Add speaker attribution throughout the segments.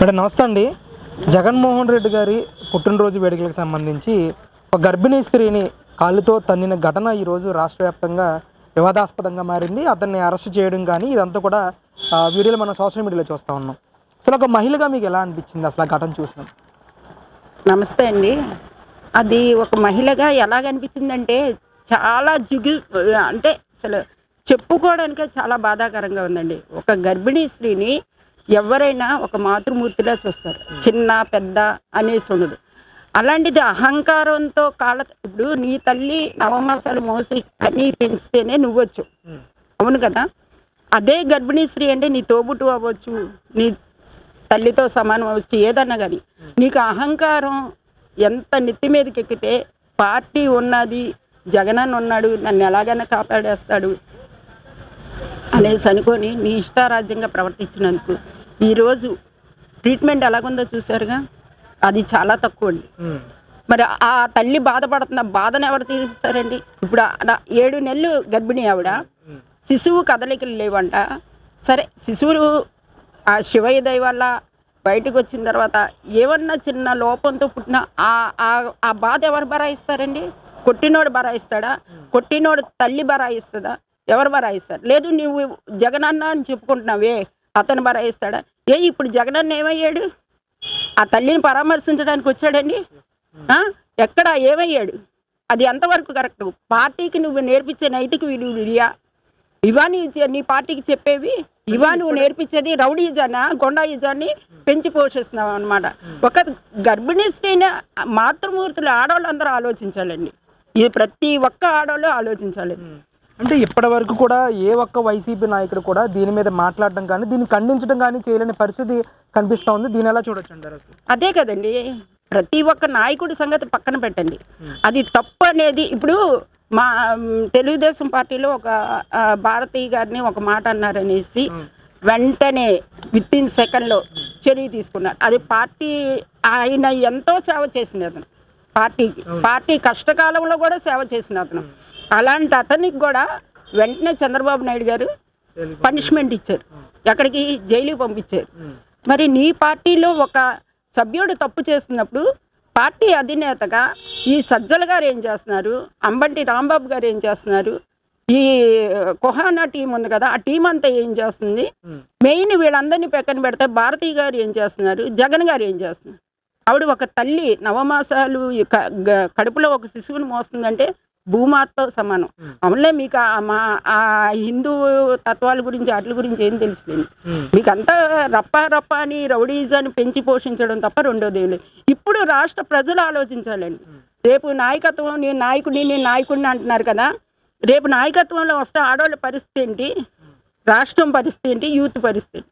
Speaker 1: Madam నమస్తే అండి. జగన్మోహన్ రెడ్డి గారి పుట్టినరోజు వేడుకలకు సంబంధించి ఒక గర్భిణీ స్త్రీని కాళ్ళతో తన్నిన ఘటన ఈరోజు రాష్ట్ర వ్యాప్తంగా వివాదాస్పదంగా మారింది. అతన్ని అరెస్ట్ చేయడం కానీ ఇదంతా కూడా వీడియోలు వీడియోలో మనం సోషల్ మీడియాలో చూస్తూ ఉన్నాం. అసలు ఒక మహిళగా మీకు ఎలా అనిపించింది అసలు ఆ ఘటన చూసినాం?
Speaker 2: నమస్తే అండి. అది ఒక మహిళగా ఎలాగనిపించిందంటే చాలా జుగి అంటే అసలు చెప్పుకోవడానికే చాలా బాధాకరంగా ఉందండి. ఒక గర్భిణీ స్త్రీని ఎవరైనా ఒక మాతృమూర్తిలా చూస్తారు. చిన్న పెద్ద అనేసి ఉండదు. అలాంటిది అహంకారంతో కాళ్ళ ఇప్పుడు నీ తల్లి నవమాసాలు మోసి కనీ పెంచితేనే నువ్వచ్చు. అవును కదా? అదే గర్భిణీ స్త్రీ అంటే నీ తోబుట్టు అవ్వచ్చు నీ తల్లితో సమానం అవ్వచ్చు ఏదన్నా కానీ నీకు అహంకారం ఎంత నెత్తి మీదకి ఎక్కితే పార్టీ ఉన్నది జగనన్న ఉన్నాడు నన్ను ఎలాగైనా కాపాడేస్తాడు అనేసి అనుకొని నీ ఇష్టారాజ్యంగా ప్రవర్తించినందుకు ఈరోజు ట్రీట్మెంట్ ఎలాగుందో చూసారుగా అది చాలా తక్కువ అండి మరి ఆ తల్లి బాధపడుతున్న బాధను ఎవరు తీరుస్తారండి? ఇప్పుడు ఏడు నెలలు గర్భిణి ఆవిడ. శిశువు కదలికలు లేవంట. సరే శిశువులు ఆ శివయ్య దయ వల్ల బయటకు వచ్చిన తర్వాత ఏమన్నా చిన్న లోపంతో పుట్టిన ఆ ఆ- ఆ బాధ ఎవరు బరాయిస్తారండి? కొట్టినోడు బరాయిస్తాడా? కొట్టినోడు తల్లి బరాయిస్తుందా? ఎవరు బరాయిస్తారు? లేదు నువ్వు జగనన్న అని చెప్పుకుంటున్నావే. అతను బరాయిస్తాడా ఏ ఇప్పుడు జగనన్న ఏమయ్యాడు? ఆ తల్లిని పరామర్శించడానికి వచ్చాడండి? ఎక్కడ? ఏమయ్యాడు? అది ఎంతవరకు కరెక్ట్? పార్టీకి నువ్వు నేర్పించే నైతిక విలువలియా ఇవా నీ నీ పార్టీకి చెప్పేవి ఇవా నువ్వు నేర్పించేది రౌడీజానా గుండాయిజాన్ని పెంచి పోషిస్తున్నావు అనమాట ఒక గర్భిణీ స్త్రీని మాతృమూర్తులు ఆడవాళ్ళందరూ ఆలోచించాలండి. ఇది ప్రతి ఒక్క ఆడవాళ్ళు ఆలోచించాలి.
Speaker 1: అంటే ఇప్పటి వరకు కూడా ఏ ఒక్క వైసీపీ నాయకుడు కూడా దీని మీద మాట్లాడడం కానీ దీన్ని ఖండించడం కానీ చేయలేని పరిస్థితి కనిపిస్తూ ఉంది. దీని ఎలా చూడొచ్చు అంటారు
Speaker 2: అదే కదండి. ప్రతి ఒక్క నాయకుడి సంగతి పక్కన పెట్టండి. అది తప్పు అనేది ఇప్పుడు మా తెలుగుదేశం పార్టీలో ఒక భారతీయ గారిని ఒక మాట అన్నారనేసి వెంటనే విత్ ఇన్ సెకండ్లో చర్య తీసుకున్నారు. అది పార్టీ ఆయన ఎంతో సేవ చేసిన అతను. పార్టీకి పార్టీ కష్టకాలంలో కూడా సేవ చేసిన అతను. అలాంటి అతనికి కూడా వెంటనే చంద్రబాబు నాయుడు గారు పనిష్మెంట్ ఇచ్చారు. ఎక్కడికి జైలుకి పంపించారు. మరి నీ పార్టీలో ఒక సభ్యుడు తప్పు చేస్తున్నప్పుడు పార్టీ అధినేతగా ఈ సజ్జల గారు ఏం చేస్తున్నారు? అంబంటి రాంబాబు గారు ఏం చేస్తున్నారు? ఈ కుహానా టీం ఉంది కదా ఆ టీం అంతా ఏం చేస్తుంది? మెయిన్ వీళ్ళందరినీ పక్కన పెడితే భారతీ గారు ఏం చేస్తున్నారు? జగన్ గారు ఏం చేస్తున్నారు? ఆవిడ ఒక తల్లి నవమాసాలు కడుపులో ఒక శిశువుని మోస్తుందంటే భూమాతతో సమానం. అవునులే మీకు ఆ మా ఆ హిందూ తత్వాల గురించి వాటి గురించి ఏం తెలుసులేండి. మీకు అంతా రప్ప రప్ప అని రౌడీజాన్ని పెంచి పోషించడం తప్ప రెండోది ఏం లేదు. ఇప్పుడు రాష్ట్ర ప్రజలు ఆలోచించాలండి. రేపు నాయకత్వం నేను నాయకుడిని నేను నాయకుడిని అంటున్నారు కదా. రేపు నాయకత్వంలో వస్తే ఆడవాళ్ళ పరిస్థితి ఏంటి? రాష్ట్రం పరిస్థితి ఏంటి? యూత్ పరిస్థితి?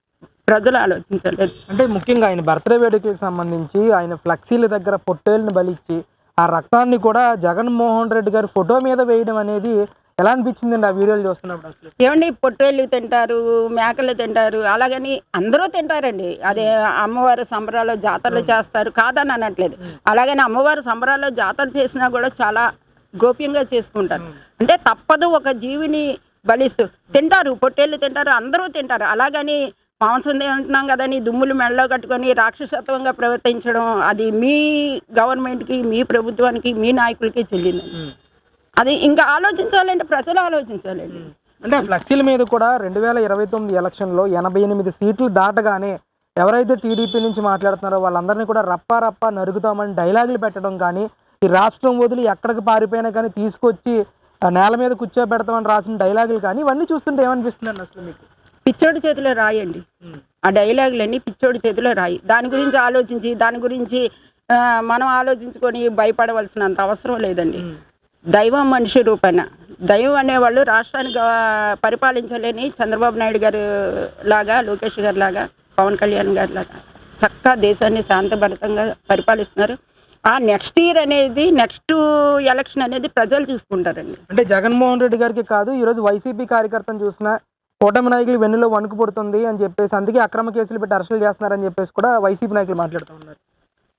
Speaker 2: ప్రజలు ఆలోచించాలి
Speaker 1: అంటే ముఖ్యంగా ఆయన బర్త్డే వేడుకలకు సంబంధించి ఆయన ఫ్లెక్సీల దగ్గర పొట్టేళ్ళని బలిచ్చి ఆ రక్తాన్ని కూడా జగన్మోహన్ రెడ్డి గారి ఫోటో మీద వేయడం అనేది ఎలా అనిపించిందండి ఆ వీడియోలు చూస్తున్నప్పుడు అసలు?
Speaker 2: ఏమండి పొట్టేళ్ళు తింటారు మేకలు తింటారు అలాగని అందరూ తింటారండి. అదే అమ్మవారి సంబరాలు జాతరలు చేస్తారు కాదని అనట్లేదు. అలాగని అమ్మవారి సంబరాలు జాతరలు చేసినా కూడా చాలా గోప్యంగా చేసుకుంటారు. అంటే తప్పదు ఒక జీవిని బలిస్తూ. తింటారు పొట్టేళ్ళు తింటారు అందరూ తింటారు. అలాగని మాంసం తింటున్నాం కదని దుమ్ములు మెడలో కట్టుకొని రాక్షసత్వంగా ప్రవర్తించడం అది మీ గవర్నమెంట్కి మీ ప్రభుత్వానికి మీ నాయకులకి చెల్లిందండి అది ఇంకా ఆలోచించాలంటే ప్రజలు ఆలోచించాలండి.
Speaker 1: అంటే ఫ్లెక్సీల మీద కూడా రెండు వేల ఇరవై తొమ్మిది ఎలక్షన్లో ఎనభై ఎనిమిది సీట్లు దాటగానే ఎవరైతే టీడీపీ నుంచి మాట్లాడుతున్నారో వాళ్ళందరినీ కూడా రప్పా రప్పా నరుగుతామని డైలాగులు పెట్టడం కానీ ఈ రాష్ట్రం వదిలి ఎక్కడికి పారిపోయినా కానీ తీసుకొచ్చి ఆ నేల మీద కూర్చోబెడతామని రాసిన డైలాగులు కానీ ఇవన్నీ చూస్తుంటే ఏమనిపిస్తుందండి అసలు మీకు?
Speaker 2: పిచ్చోడి చేతిలో రాయండి. ఆ డైలాగులన్నీ పిచ్చోడి చేతిలో రాయి. దాని గురించి ఆలోచించి దాని గురించి మనం ఆలోచించుకొని భయపడవలసినంత అవసరం లేదండి. దైవం మనిషి రూపాన దైవం అనేవాళ్ళు రాష్ట్రానికి పరిపాలించలేని చంద్రబాబు నాయుడు గారు లాగా లోకేష్ గారు లాగా పవన్ కళ్యాణ్ గారి లాగా చక్కగా దేశాన్ని శాంతభరితంగా పరిపాలిస్తున్నారు. ఆ నెక్స్ట్ ఇయర్ అనేది నెక్స్ట్ ఎలక్షన్ అనేది ప్రజలు చూసుకుంటారండి.
Speaker 1: అంటే జగన్మోహన్ రెడ్డి గారికి కాదు ఈరోజు వైసీపీ కార్యకర్తను చూసిన కూటమి నాయకులు వెన్నులో వణుకు పుడుతుంది అని చెప్పేసి అందుకే అక్రమ కేసులు పెట్టి అరెస్టులు చేస్తున్నారని చెప్పేసి కూడా వైసీపీ నాయకులు మాట్లాడుతూ ఉన్నారు.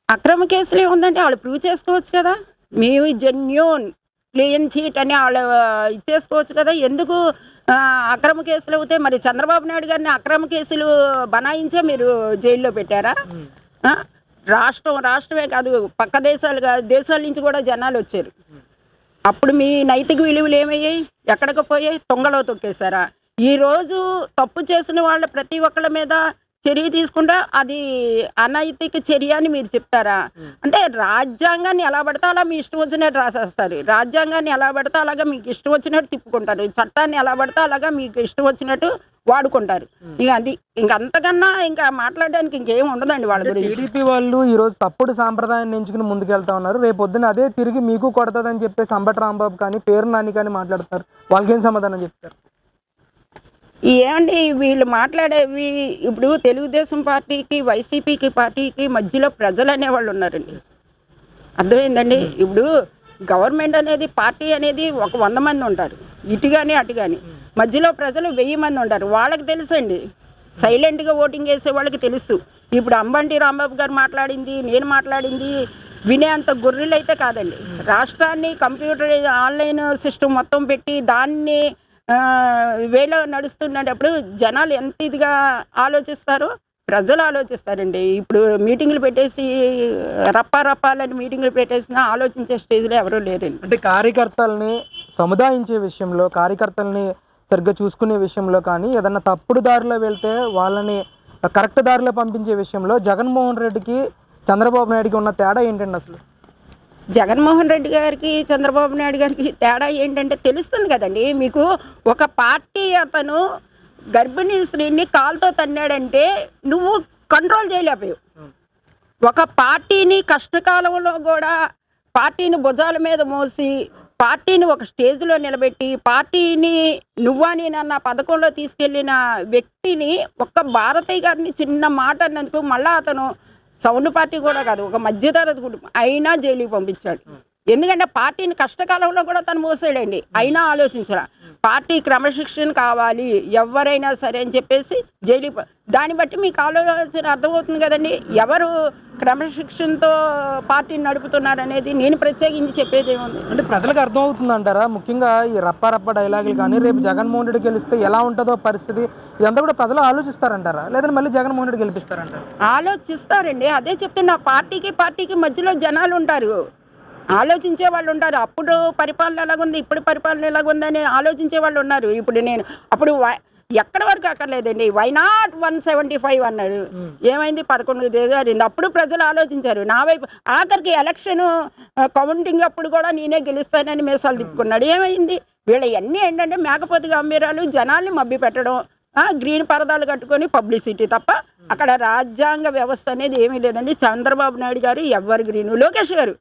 Speaker 2: అక్రమ కేసులు ఏముందంటే వాళ్ళు ప్రూవ్ చేసుకోవచ్చు కదా. మేము జెన్యూన్ క్లీన్ చీట్ అని వాళ్ళు ఇచ్చేసుకోవచ్చు కదా. ఎందుకు అక్రమ కేసులు అవుతాయి? మరి చంద్రబాబు నాయుడు గారిని అక్రమ కేసులు బనాయించే మీరు జైల్లో పెట్టారా? రాష్ట్రం రాష్ట్రమే కాదు పక్క దేశాలు కాదు దేశాల నుంచి కూడా జనాలు వచ్చారు. అప్పుడు మీ నైతిక విలువలు ఏమయ్యాయి? ఎక్కడికి పోయాయి? తొంగలో తొక్కేశారా? ఈరోజు తప్పు చేసిన వాళ్ళ ప్రతి ఒక్కళ్ళ మీద చర్య తీసుకుంటే అది అనైతిక చర్య అని మీరు చెప్తారా? అంటే రాజ్యాంగాన్ని ఎలా పడితే అలా మీ ఇష్టం వచ్చినట్టు రాసేస్తారు. రాజ్యాంగాన్ని ఎలా పడితే అలాగా మీకు ఇష్టం వచ్చినట్టు తిప్పుకుంటారు. చట్టాన్ని ఎలా పడితే అలాగా మీకు ఇష్టం వచ్చినట్టు వాడుకుంటారు. ఇక అది ఇంక అంతకన్నా ఇంకా మాట్లాడడానికి ఇంకేం ఉండదండి వాళ్ళ గురించి.
Speaker 1: టీడీపీ వాళ్ళు ఈ రోజు తప్పుడు సాంప్రదాయాన్ని ఎంచుకుని ముందుకెళ్తా ఉన్నారు. రేపు పొద్దున అదే తిరిగి మీకు కొడతదని చెప్పేసి అంబటి రాంబాబు కానీ పేరు నాని కానీ మాట్లాడుతున్నారు వాళ్ళకేం సమాధానం చెప్తారు?
Speaker 2: ఏమండి వీళ్ళు మాట్లాడేవి ఇప్పుడు తెలుగుదేశం పార్టీకి వైసీపీకి పార్టీకి మధ్యలో ప్రజలు అనేవాళ్ళు ఉన్నారండి. అర్థమైందండి? ఇప్పుడు గవర్నమెంట్ అనేది పార్టీ అనేది ఒక వంద మంది ఉంటారు. ఇటు కానీ అటు కానీ మధ్యలో ప్రజలు వెయ్యి మంది ఉంటారు. వాళ్ళకి తెలుసండి. సైలెంట్గా ఓటింగ్ వేసే వాళ్ళకి తెలుసు. ఇప్పుడు అంబంటి రాంబాబు గారు మాట్లాడింది నేను మాట్లాడింది వినేంత గొర్రెలు అయితే కాదండి. రాష్ట్రాన్ని కంప్యూటర్ ఆన్లైన్ సిస్టమ్ మొత్తం పెట్టి దాన్ని వేలో నడుస్తున్నప్పుడు జనాలు ఎంత ఇదిగా ఆలోచిస్తారో ప్రజలు ఆలోచిస్తారండి. ఇప్పుడు మీటింగ్లు పెట్టేసి రప్పా రప్పాలని మీటింగ్లు పెట్టేసినా ఆలోచించే స్టేజ్లో ఎవరూ లేరండి.
Speaker 1: అంటే కార్యకర్తల్ని సముదాయించే విషయంలో కార్యకర్తల్ని సరిగ్గా చూసుకునే విషయంలో కానీ ఏదన్నా తప్పుడు దారిలో వెళ్తే వాళ్ళని కరెక్ట్ దారిలో పంపించే విషయంలో జగన్మోహన్ రెడ్డికి చంద్రబాబు నాయుడికి ఉన్న తేడా ఏంటండి అసలు?
Speaker 2: జగన్మోహన్ రెడ్డి గారికి చంద్రబాబు నాయుడు గారికి తేడా ఏంటంటే తెలుస్తుంది కదండి. మీకు ఒక పార్టీ అతను గర్భిణీ స్త్రీని కాలుతో తన్నాడంటే నువ్వు కంట్రోల్ చేయలేకపోయావు. ఒక పార్టీని కష్టకాలంలో కూడా పార్టీని భుజాల మీద మోసి పార్టీని ఒక స్టేజ్లో నిలబెట్టి పార్టీని నువ్వా నేనన్న పథకంలో తీసుకెళ్ళిన వ్యక్తిని ఒక్క భారతీయ గారిని చిన్న మాట అన్నందుకు మళ్ళా అతను సౌండ్ పార్టీ కూడా కాదు ఒక మధ్యతరగతి కుటుంబం అయినా జైలుకి పంపించాడు. ఎందుకంటే పార్టీని కష్టకాలంలో కూడా తను మోసాడండి అయినా ఆలోచించరా. పార్టీ క్రమశిక్షణ కావాలి ఎవరైనా సరే అని చెప్పేసి జైలు దాన్ని బట్టి మీకు ఆలోచన అర్థమవుతుంది కదండి. ఎవరు క్రమశిక్షణతో పార్టీని నడుపుతున్నారు అనేది నేను ప్రత్యేకించి చెప్పేది ఏముంది?
Speaker 1: అంటే ప్రజలకు అర్థమవుతుంది అంటారా ముఖ్యంగా ఈ రప్ప రప్ప డైలాగులు కానీ రేపు జగన్మోహన్ రెడ్డి గెలిస్తే ఎలా ఉంటుందో పరిస్థితి ఇదంతా కూడా ప్రజలు ఆలోచిస్తారంటారా? లేదంటే మళ్ళీ జగన్మోహన్ రెడ్డి గెలిపిస్తారంటారా?
Speaker 2: ఆలోచిస్తారండి. అదే చెప్తున్నా పార్టీకి పార్టీకి మధ్యలో జనాలు ఉంటారు ఆలోచించే వాళ్ళు ఉంటారు. అప్పుడు పరిపాలన ఎలాగుంది? ఇప్పుడు పరిపాలన ఎలాగుందని ఆలోచించే వాళ్ళు ఉన్నారు. ఇప్పుడు నేను అప్పుడు ఎక్కడి వరకు అక్కర్లేదండి. Why not one seventy five అన్నాడు ఏమైంది? పదకొండు జరిగింది అప్పుడు ప్రజలు ఆలోచించారు. నా వైపు ఆఖరికి ఎలక్షన్ కౌంటింగ్ అప్పుడు కూడా నేనే గెలుస్తానని మీసాలు తిప్పుకున్నాడు. ఏమైంది? వీళ్ళ ఇవన్నీ ఏంటంటే మేకపోతు గంభీరాలు జనాల్ని మభ్య పెట్టడం ఆ, గ్రీన్ పరదాలు కట్టుకొని పబ్లిసిటీ తప్ప అక్కడ రాజ్యాంగ వ్యవస్థ అనేది ఏమీ లేదండి. చంద్రబాబు నాయుడు గారు ఎవరు గ్రీన్ లోకేష్ గారు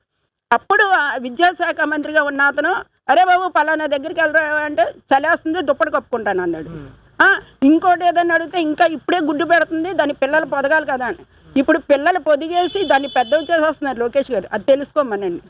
Speaker 2: అప్పుడు విద్యాశాఖ మంత్రిగా ఉన్న అతను అరే బాబు పలానా దగ్గరికి వెళ్ళరా అంటే చలేస్తుంది దుప్పటి కప్పుకుంటాను అన్నాడు. ఆ, ఇంకోటి ఏదైనా అడిగితే ఇంకా ఇప్పుడే గుడ్డు పెడుతుంది దాని పిల్లలు పొదగాలి కదా అని. ఇప్పుడు పిల్లలు పొదిగేసి దాన్ని పెద్దవి చేసేస్తున్నారు లోకేష్ గారు. అది తెలుసుకోమనండి.